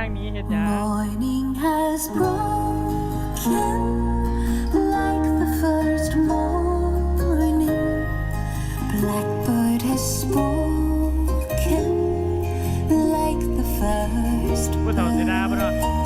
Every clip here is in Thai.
างหนี้เฮ็ดหยัง Morning has broken like the first morning. Blackbird has spoken like the first ผู้เฒ่าเสียดาย bird. ปะเนาะ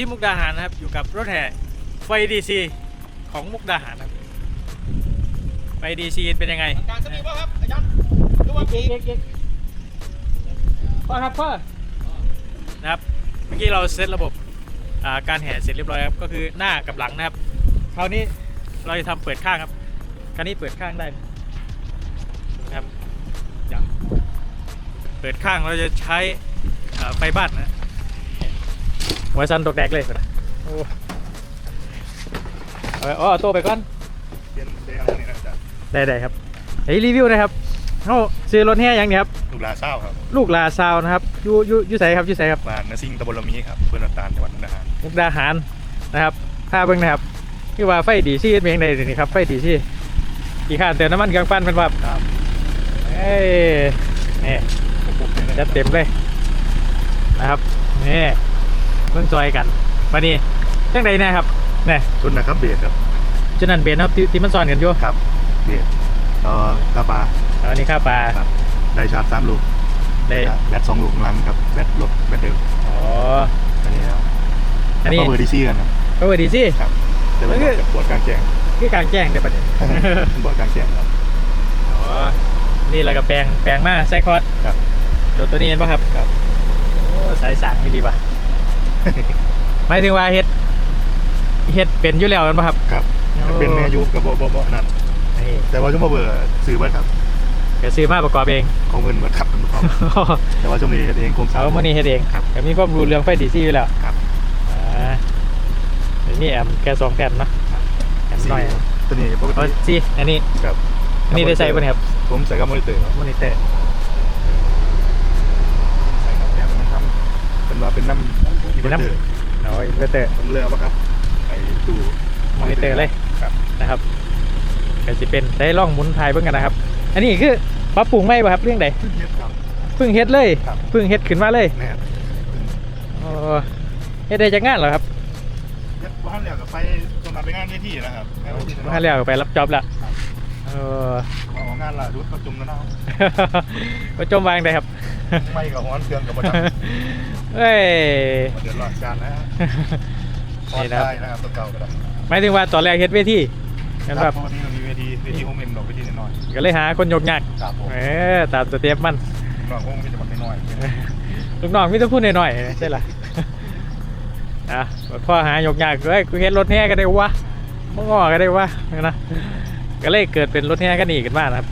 ที่มุกดาหารนะครับ อยู่กับรถแห่ไฟดีซีของมุกดาหารนะครับไฟดีซีเป็นยังไงการสนิทป่ะครับอาจารย์ดูว่าเก๊กเก๊กเก๊กพ่อครับพ่อนะครับเมื่อกี้เราเซตระบบอ่าการแห่เสร็จเรียบร้อยครับก็คือหน้ากับหลังนะครับคราวนี้เราจะทำเปิดข้างครับคันนี้เปิดข้างได้นะครับเดี๋ยวเปิดข้างเราจะใช้อ่าไฟบ้านนะ หัวซันตกแดกเลยนะโอ้เอาไปอ๋อเอาตัวไปก่อนเรียนเรียนอะไรนี่นะอาจารย์ได้ได้ครับเฮ้ยรีวิวนะครับเขาซื้อรถแห่ยังเนี่ยครับลูกหลานเศร้าครับลูกลาซาวนะครับอยูอยูอยูใสครับอยูใสครับบ้านนาซิงตำบลละมีครับเพื่อนน้ำตาลจังหวัดมุกดาหารมุกดาหารนะครับพาเบิ่งนะครับคือว่าไฟดีซี่เป็นยังไงนี่ครับไฟดีซี่กี่ข้านเติมน้ำมันกลางปั้นเป็นว่าครับเอ้ยนี่ จัดเต็มเลยนะครับนี่เบิ่งจอยกันมานี่จังใดนะครับนี่ชุดนะครับเบียดครับจุดนั้นเบนครับที่ที่มันซ้อนกันอยู่ครับเบียดต่อกระปาอันนี้ค่าปลาครับได้ชาร์จสามลูกได้แบตสองลูกข้างหลังครับแบตลบแบตเดิมอ๋ออันนี้ครับอันนี้แล้วก็เบอร์ดีซี่กันครับก็เวดีซี่ครับแต่ว่าแล้วก็จะปวดกลางแจ้งคือกลางแจ้งเดี๋ยวประเด็นปวดกลางแจ้งครับอ๋อนี่เราก็แปลงแปลงมาไซคอร์ดครับตัวตัวนี้เห็นป่ะครับครับโอ้สายสารไม่ดีป่ะ หมายถึงว่าเฮ็ดเฮ็ดเป็นอยู่แล้วกันป่ะครับ ครับเป็นแม่ยุกับโบโบโบนั่นนี่แต่ว่าช่วงมาเบอร์ซื้อเบิร์ครับ ก็ซื้อมาประกอบเอง ของเงินเบิร์ครับเป็นประกอบแต่ว่าช่วงนี้เฮ็ดเองกรมสาเอาธารณมื่อนี้เฮ็ดเองครับก็มีความรู้เรื่องไฟดีซี่อยู่แล้วครับ อ่าเดี๋ยวนี่แอมแค่สองแผ่นเนาะแอมหน่อยตัวนี้ปกเอาติ สิอันนี้ครับอันนี้ได้ใส่ป่ะเนี่ยครับผมใส่กับมอนิเตอร์ครับมอนิเตอร์ ใส่กับแอมมันทำเป็นว่าเป็นน้ำ อินเวอร์เตอร์เอาอินเวอร์เตอร์ผมเลยเอามาครับไอ้ตู้มอนิเตอร์เลยครับนะครับก็จะเป็นได้ล่องหมุนทายเบิ่งกันนะครับ อันนี้คือปรับปรุงไหมบ่ครับเรื่องใดขึ้นเยอะครับเพิ่งเฮ็ดเลยครับเพิ่งเฮ็ดขึ้นมาเลยแน่โอ้เฮ็ดได้จากงานเหรอครับเย็ดบ้านแล้วกับไปตรงนั้นไปงานเวทีนะครับงานเวทีมาแล้วไปรับจ็อบแล้วเออเอางานล่ะรุดก็จุ่มแล้วเนาะก็จมวางได้ครับ ไม่กับฮ้อนเครื่องกับมาจับ เอ้ยเดือดร้อนการนะฮะพอนี่นะครับได้นะครับตัวเก่าก็ได้หมายถึงว่าตอนแรกเฮ็ดเวทีนั่นคแบรับบปกติเรามีเวทีเวทีโฮมเอ็มดอกเวทีน้อยก็เลยหาคนยกยากๆครับผมเออตามสเต็ปมันน้องคงมีจังหวัดน้อยๆลูกน้องไมแต่ต้องพูดหน่อยๆใช่ล่ะอะพ่อหายกยากเอ้ยกูเห็นรถแห่กันได้วะมึงงอกันได้วะนะก็เลยเกิดเป็นรถแห่กันนี่ขึ้นมานะครับ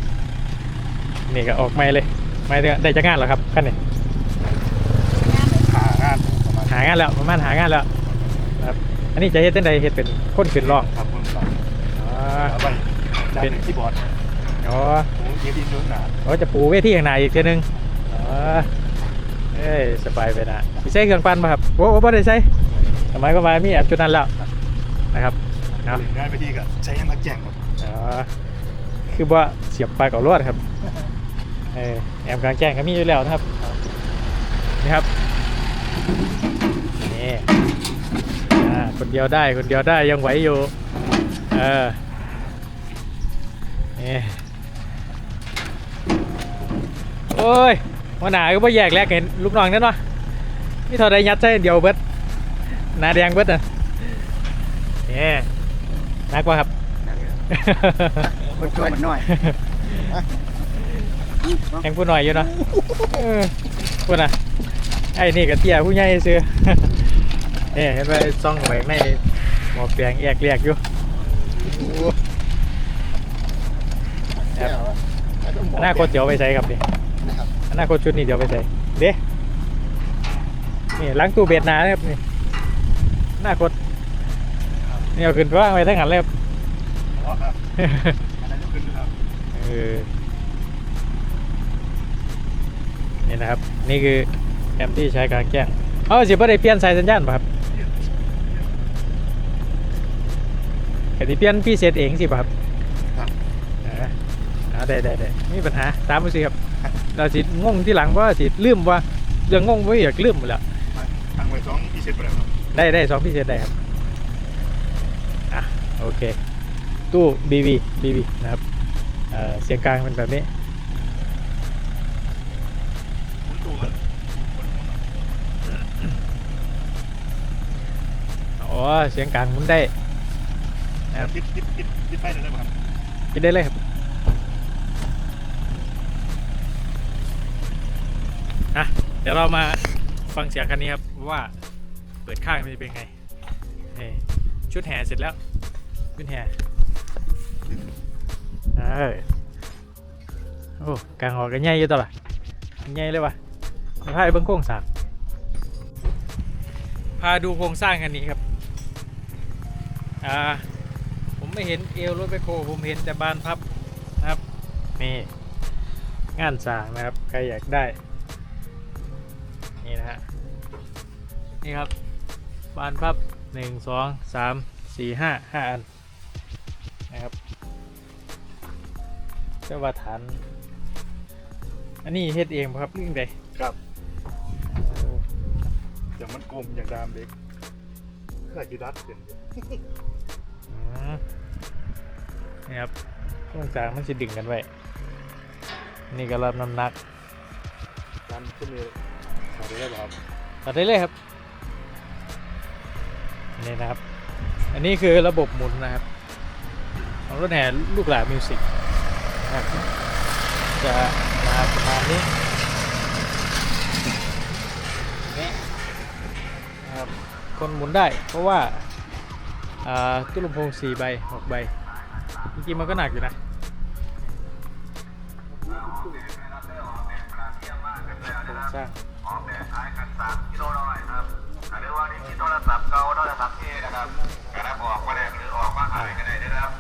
นี่ก็ออกไม่เลยไม่ได้ได้จากงานเหรอครับขั้นนี้ หางานประมาณหางานแล้วประมาณหางานแล้วครับอันนี้จะเฮ็ดจังใดเฮ็ดเป็นคนขึ้นร่องครับคนสองอ๋อเอาไปจากเป็นที่บอร์ดอ๋อผมเกียร์ดินลุ้นหนาเขาจะปูเวทีข้างในอีกทีนึงอ๋อเอ้ยสบายไปนะพี่ใช้เครื่องปั่นป่ะครับโอ้โหบ่ได้ใช้สมัยก็มามีแอปจุดนั้นแล้วนะครับเนาะงานไปที่ก็ใช้ยังมาแจ้งครับอ๋อคือว่าเสียบปลากกับรวดครับเออแอมกลางแจ้งก็มีอยู่แล้วนะครับนี่ครับ นี่อ่าคนเดียวได้คนเดียวได้ยังไหวอยู่เออนี่โอ้ยวันหนาก็บ่แยกแลกเห็นลูกน้องนั่นวะนี่เท่าใดยัดใส่เดียวเบิดหนาแดงเบิดอะนี่นักว่าครับคนช่วยมันหน่อยยังพูดหน่อยอยู่เนาะเออพูดนะ ไอ้นี่กับเตี้ยผู้ใหญ่ซื้อเนี่ยเห็นไหมซ่องแหวกในหมอเปียงแยกเรียกอยู่ครับหน้าโคตรเจียวไปใช้ครับนี่อนาคตชุดนี้เดี๋ยวไปใส่เด้นี่ล้างตู้เบ็ดหนาครับนี่อนาคตนี่เอาขึ้นว่างไว้ทั้งหันเลยครับอ๋อครับอันนั้นจะขึ้นนะครับเออนี่นะครับ นี่คือ แอมที่ใช้กลางแจ้งเอาสิบ่ได้เปลี่ยนสายสัญญาณป่ะครับแต่ที่เปลี่ยนพี่เซตเองสิป่ะครับครับอ่าอ่าได้ได้ได้ไม่มีปัญหาตามมาสิครับเราสิงงที่หลังว่าสิลืมว่าเรื่องงงไว้อยากลืมหมดแล้วทางไปสองพิเศษไปแล้วครับได้ได้สองพี่เซตได้ครับอะโอเคตู้ BB BB นะครับเอ่อเสียงกลางเป็นแบบนี้ หมุนตู้กันหมุนหมุน อ๋อเสียงกลางหมุนได้ครับติดติดติดติดไฟได้ไหมครับกินได้เลยครับอะเดี๋ยวเรามาฟังเสียงคันนี้ครับว่าเปิดข้างมันจะเป็นไงนี่ชุดแห่เสร็จแล้วชุดแห่เออโอ้กลางออกกันใหญ่อยู่ตัวละใหญ่เลยวะมาพาไปเบิ้งโครงสร้างพาดูโครงสร้างคันนี้ครับ อ่าผมไม่เห็นเอวรถแบคโฮผมเห็นแต่บานพับนะครับนี่งานสางนะครับใครอยากได้ นี่นะฮะนี่ครับบานพับหนึ่งสองสามสี่ห้าห้าอันนะครับเจ้าว่าฐานอันนี้เฮ็ดเองบ่ครับเรื่องใดครับอย่างมันกลมอย่างดามเล็กใส่กีดัสเป็นอืม นี่ครับโครงสร้างมันจะดึงกันไว้ นี่ก็รับน้ำหนักการขึ้นเลยใส่ได้ไหมครับตัดได้เลยครับนี่นะครับ อันนี้คือระบบหมุนนะครับ ของรถแห่ลูกหลานมิวสิกนะครับจะมาประมาณนี้นี่นะครับคนหมุนได้เพราะว่าอ่าตู้ลำโพง4ใบ6ใบ จริงๆมันก็หนักอยู่นะโครงสร้างออกแบบท้ายกันสามกิโลน้อยครับหรือว่านี่มีโทรศัพท์เก่าโทรศัพท์เท่นะครับกระออกมาแลกหรือออกมาขายก็ได้นะครับ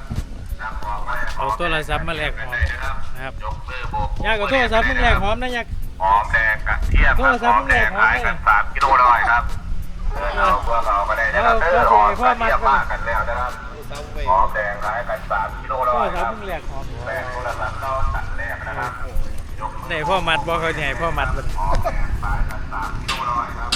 นำออกมาเอาโทรศัพท์มาแลกหอมได้นะครับนะครับยกมือโบกยากกว่าโทรศัพท์มึงแลกหอมนะยากหอมแดงกระเทียมโทรศัพท์มึงแลกหอมขายกันสามกิโลน้อยครับ เอาพวกราก็ได้นะครับเด้ออม่ยมากกันแล้วนะครับหอมแดงร้ายกันสามกิโลแล้วครับแปดโทรศัพท์เราตัดแรกนะครับในพ่อมัดบอกเขาใหญ่พ่อมัดมันหอมแดงร้ายกันสามกิโลแล้วครับ